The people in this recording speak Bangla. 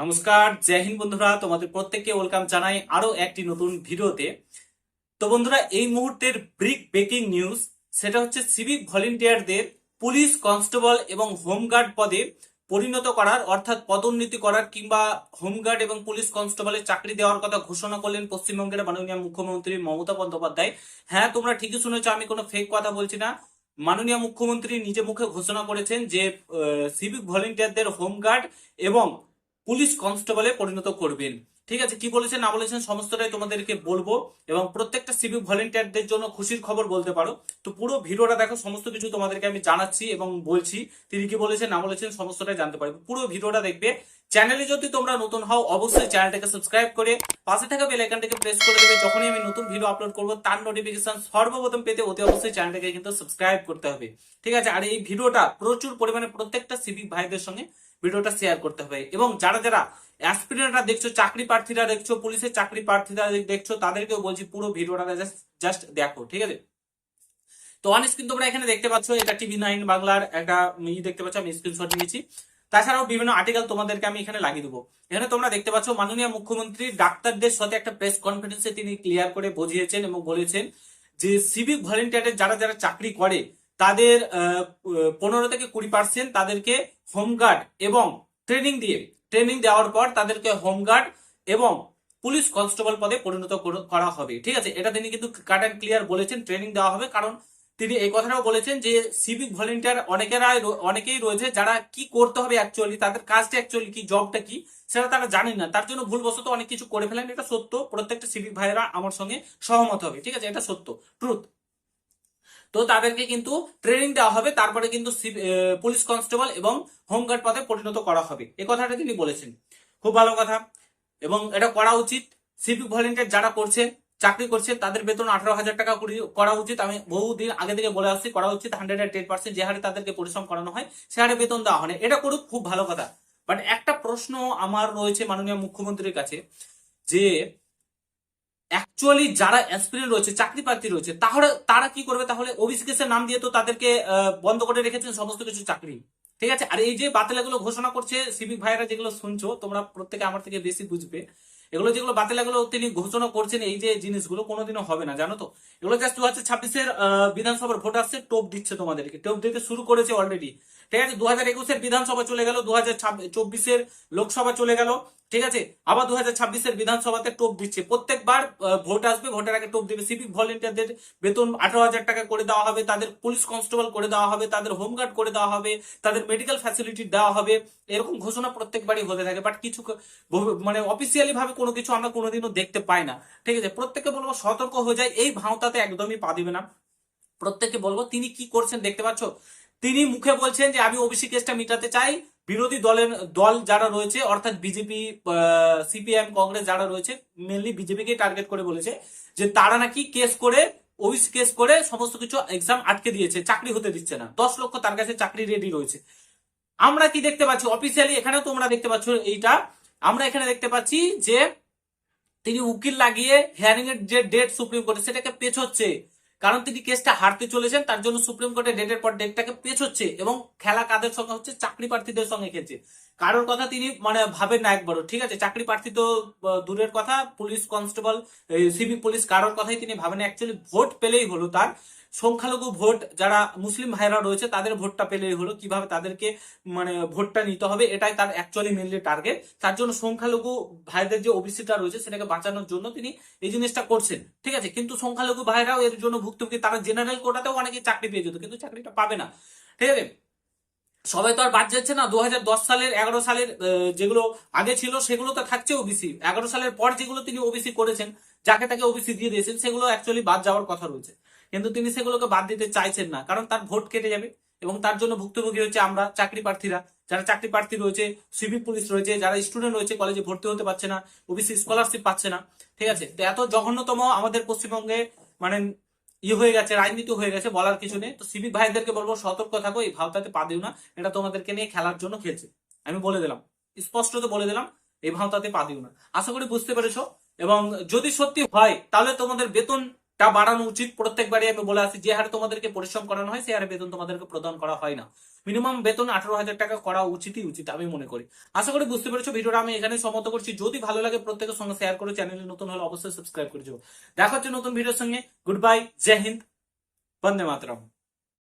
নমস্কার, জয় হিন্দ বন্ধুরা, তোমাদের প্রত্যেককে ওয়েলকাম জানাই আরও একটি নতুন ভিডিওতে। তো বন্ধুরা, এই মুহূর্তের ব্রিক ব্রেকিং নিউজ সেটা হচ্ছে সিভিক ভলেন্টিয়ারদের পুলিশ কনস্টেবল এবং হোমগার্ড পদে পরিণত করার, অর্থাৎ পদোন্নতি করার কিংবা হোমগার্ড এবং পুলিশ কনস্টেবলের চাকরি দেওয়ার কথা ঘোষণা করলেন পশ্চিমবঙ্গের মাননীয় মুখ্যমন্ত্রী মমতা বন্দ্যোপাধ্যায়। হ্যাঁ তোমরা ঠিকই শুনেছো, আমি কোনো ফেক কথা বলছি না। মাননীয় মুখ্যমন্ত্রী নিজে মুখে ঘোষণা করেছেন যে সিভিক ভলেন্টিয়ারদের হোমগার্ড এবং পুলিশ কনস্টেবলে পরিণত করবেন। ঠিক আছে, কি বলেছেন, না বলেছেন, সমস্তটাই তোমাদেরকে বলব এবং প্রত্যেকটা সিভিক ভলেন্টিয়ারদের জন্য খুশির খবর বলতে পারো। তো পুরো ভিডিওটা দেখো, সমস্ত কিছু তোমাদেরকে আমি জানাচ্ছি এবং বলছি, তিনি কি বলেছেন, না বলেছেন, সমস্তটাই জানতে পারবে। পুরো ভিডিওটা দেখবে। চ্যানেলে যদি তোমরা নতুন হও, অবশ্যই চ্যানেলটাকে সাবস্ক্রাইব করে পাশে থাকা বেল আইকনটাকে প্রেস করে দেবে। যখনই আমি নতুন ভিডিও আপলোড করব, তার নোটিফিকেশন সর্বপ্রথম পেতে অতি অবশ্যই চ্যানেলটাকে কিন্তু সাবস্ক্রাইব করতে হবে। ঠিক আছে, আর এই ভিডিওটা প্রচুর পরিমাণে প্রত্যেকটা সিভিক ভাইদের সঙ্গে ভিডিওটা শেয়ার করতে হবে। এবং যারা যারা অ্যাসপিরেন্টরা দেখছ, চাকরি প্রার্থীরা দেখছ, পুলিশের চাকরি প্রার্থীরা দেখছ, তাদেরকেও বলছি পুরো ভিডিওটা জাস্ট দেখো, ঠিক আছে? তো অন স্ক্রিন তোমরা এখানে দেখতে পাচ্ছ, এটা টিভি নাইন বাংলার একটা ই দেখতে পাচ্ছ, আমি স্ক্রিনশট নিয়েছি। তাছাড়াও বিভিন্ন আর্টিকেল তোমাদেরকে আমি এখানে লাগিয়ে দেবো। এখানে তোমরা দেখতে পাচ্ছ, মাননীয় মুখ্যমন্ত্রী ডাক্তারদের সাথে একটা প্রেস কনফারেন্সে তিনি ক্লিয়ার করে বুঝিয়েছেন এবং বলেছেন যে সিভিক ভলেন্টিয়ারের যারা যারা চাকরি করে তাদের পনেরো থেকে কুড়ি পার্সেন্ট তাদেরকে হোমগার্ড এবং ট্রেনিং দিয়ে, ট্রেনিং দেওয়ার পর তাদেরকে হোমগার্ড এবং পুলিশ কনস্টেবল পদে পরিণত করা হবে। ঠিক আছে? এটা তিনি কিন্তু কাট অ্যান্ড ক্লিয়ার বলেছেন, ট্রেনিং দেওয়া হবে। কারণ তিনি এই কথাটাও বলেছেন যে সিভিক ভলেন্টিয়ার অনেকেরা অনেকেই রয়েছে যারা কি করতে হবে অ্যাকচুয়ালি তাদের কাজটা অ্যাকচুয়ালি কি, জবটা কি, সেটা তারা জানেন না। তার জন্য ভুলবশত অনেক কিছু করে ফেলেন। এটা সত্য। প্রত্যেকটা সিভিক ভাইয়েরা আমার সঙ্গে সহমত হবে। ঠিক আছে? এটা সত্য। ট্রুথ তো তাদেরকে কিন্তু ট্রেনিং দেওয়া হবে, তারপরে কিন্তু পুলিশ কনস্টেবল এবং হোমগার্ড পদে পরিণত করা হবে। এ কথাটা তিনি বলেছেন। খুব ভালো কথা। এবং এটা করা উচিত। সিভিক ভলেন্টিয়ার যারা করছে, চাকরি করছে, তাদের বেতন আঠারো হাজার টাকা করি- উচিত। আমি বহুদিন আগে থেকে বলে আসছি, করা উচিত হান্ড্রেড এন্ড টেন পার্সেন্ট যে হারে তাদেরকে পরিশ্রম করানো হয়, সে হারে বেতন দেওয়া হয়। এটা করুক, খুব ভালো কথা। বাট একটা প্রশ্ন আমার রয়েছে মাননীয় মুখ্যমন্ত্রীর কাছে, যে অ্যাকচুয়ালি যারা অ্যাসপিরেন্ট রয়েছে, চাকরি প্রার্থী রয়েছে, তাহলে তারা কি করবে? তাহলে ওবিসি কেসের নাম দিয়ে তো তাদেরকে বন্ধ করে রেখেছেন সমস্ত কিছু চাকরি। ঠিক আছে? আর এই যে বাতিলাগুলো ঘোষণা করছে সিভিক ভাইরা যেগুলো শুনছো, তোমরা প্রত্যেকে আমার থেকে বেশি বুঝবে। এগুলো যেগুলো বাতিলাগুলো তিনি ঘোষণা করছেন, এই যে জিনিসগুলো কোনোদিনও হবে না, জানো তো? এগুলো জাস্ট দু হাজার ছাব্বিশের বিধানসভার ভোট আসছে, টোপ দিচ্ছে তোমাদেরকে। টোপ দিতে শুরু করেছে অলরেডি ঠিক আছে দু হাজার বিধানসভা চলে গেল দু হাজার লোকসভা চলে গেল, ঠিক আছে? আবার দু হাজার ছাব্বিশের বিধানসভাতে টোপ দিচ্ছে। প্রত্যেকবার ভোট আসবে, ভোটের আগে টোপ দেবে। সিভিক ভলেন্টিয়ারদের বেতন আঠারো হাজার টাকা করে দেওয়া হবে, তাদের পুলিশ কনস্টেবল করে দেওয়া হবে, তাদের হোমগার্ড করে দেওয়া হবে, তাদের মেডিকেল ফ্যাসিলিটি দেওয়া হবে, এরকম ঘোষণা প্রত্যেকবারই হতে থাকে। বাট কিছু মানে অফিসিয়ালি ভাবে কোনো কিছু আমরা কোনোদিনও দেখতে পাই না, ঠিক আছে? প্রত্যেককে বলব, সতর্ক হয়ে যায়, এই ভাঁওতাতে একদমই পা দিবে না। প্রত্যেককে বলব, তিনি কি করছেন দেখতে পাচ্ছ? তিনি মুখে বলছেন যে আমি ওবিসি কেসটা মিটাতে চাই। বিরোধী দলের দল যারা রয়েছে, অর্থাৎ বিজেপি সিপিএম কংগ্রেস যারা রয়েছে মেনলি বিজেপিকে টার্গেট করে বলেছে যে তারা নাকি কেস করে ওবিসি কেস করে সমস্ত কিছু এক্সাম আটকে দিয়েছে, চাকরি হতে দিচ্ছে না। দশ লক্ষ তার কাছে চাকরি রেডি রয়েছে। আমরা কি দেখতে পাচ্ছি? অফিসিয়ালি এখানেও তোমরা দেখতে পাচ্ছ এইটা। আমরা এখানে দেখতে পাচ্ছি যে তিনি উকিল লাগিয়ে হিয়ারিং এর যে ডেট সুপ্রিম কোর্টে সেটাকে পেছোচ্ছে। কারণ তিনি কেসটা হারতে চলেছেন, তার জন্য সুপ্রিম কোর্টে ডেটের পর ডেটটাকে পেছোচ্ছে এবং খেলা কাদের সঙ্গে হচ্ছে? চাকরি প্রার্থীদের সঙ্গে খেলছে। কারোর কথা তিনি মানে ভাবেন না একবারও, ঠিক আছে? চাকরি প্রার্থী তো দূরের কথা, পুলিশ কনস্টেবল সিভিক পুলিশ, কারোর কথাই তিনি ভাবেন অ্যাকচুয়ালি ভোট পেলেই হলো তার। সংখ্যালঘু ভোট যারা মুসলিম ভাইরা রয়েছে, তাদের ভোটটা পেলেই হলো। কীভাবে তাদেরকে মানে ভোটটা নিতে হবে, এটাই তার অ্যাকচুয়ালি মেনলি টার্গেট তার জন্য সংখ্যালঘু ভাইদের যে ওবিসিটা রয়েছে, সেটাকে বাঁচানোর জন্য তিনি এই জিনিসটা করছেন। ঠিক আছে? কিন্তু সংখ্যালঘু ভাইরাও এর জন্য ভুক্তভোগী। তারা জেনারেল কোটাতেও অনেকে চাকরি পেয়ে যেত, কিন্তু চাকরিটা পাবে না। ঠিক আছে? সবাই তো আর বাদ যাচ্ছে না। দু হাজার দশ সালের, এগারো সালের যেগুলো আগে ছিল, সেগুলো তো থাকছে ওবিসি এগারো সালের পর যেগুলো তিনি ওবিসি করেছেন, যাকে তাকে ওবিসি দিয়ে দিয়েছেন, সেগুলো অ্যাকচুয়ালি বাদ যাওয়ার কথা রয়েছে। কিন্তু তিনি সেগুলোকে বাদ দিতে চাইছেন না, কারণ তার ভোট কেটে যাবে এবং তার জন্য ভুক্তভোগী হচ্ছে আমরা, চাকরি প্রার্থীরা। যারা চাকরি প্রার্থী রয়েছে, সিভিক পুলিশ রয়েছে, যারা স্টুডেন্ট রয়েছে কলেজে ভর্তি হতে পারছে না ওবিসি স্কলারশিপ পাচ্ছে না। ঠিক আছে? তো এত জঘন্যতম আমাদের পশ্চিমবঙ্গে মানে ইয়ে হয়ে গেছে, রাজনীতি হয়ে গেছে, বলার কিছু নেই। তো সিভিক ভাইদেরকে বলব, সতর্ক থাকো, এই ভাওতাতে পা দিও না, এটা তোমাদেরকে নিয়ে খেলার জন্য খেলছে। আমি বলে দিলাম স্পষ্ট তো বলে দিলাম, এই ভাওতাতে পা দিও না। আশা করি বুঝতে পেরেছ, এবং যদি সত্যি হয়, তাহলে তোমাদের বেতন টা বাড়ানো উচিত। প্রত্যেকবারই আমি বলে আসি, যে হারে তোমাদেরকে পরিশ্রম করানো হয়, সে হারে বেতন তোমাদেরকে প্রদান করা হয় না। মিনিমাম বেতন আঠারো হাজার টাকা করা উচিতই উচিত, আমি মনে করি। আশা করি বুঝতে পেরেছ, ভিডিওটা আমি এখানে সম্মত করছি। যদি ভালো লাগে প্রত্যেকের সঙ্গে শেয়ার করো চ্যানেলে নতুন হলে অবশ্যই সাবস্ক্রাইব করে দেখা হচ্ছে নতুন ভিডিওর সঙ্গে। গুড বাই জয় হিন্দ বন্দে মাতরম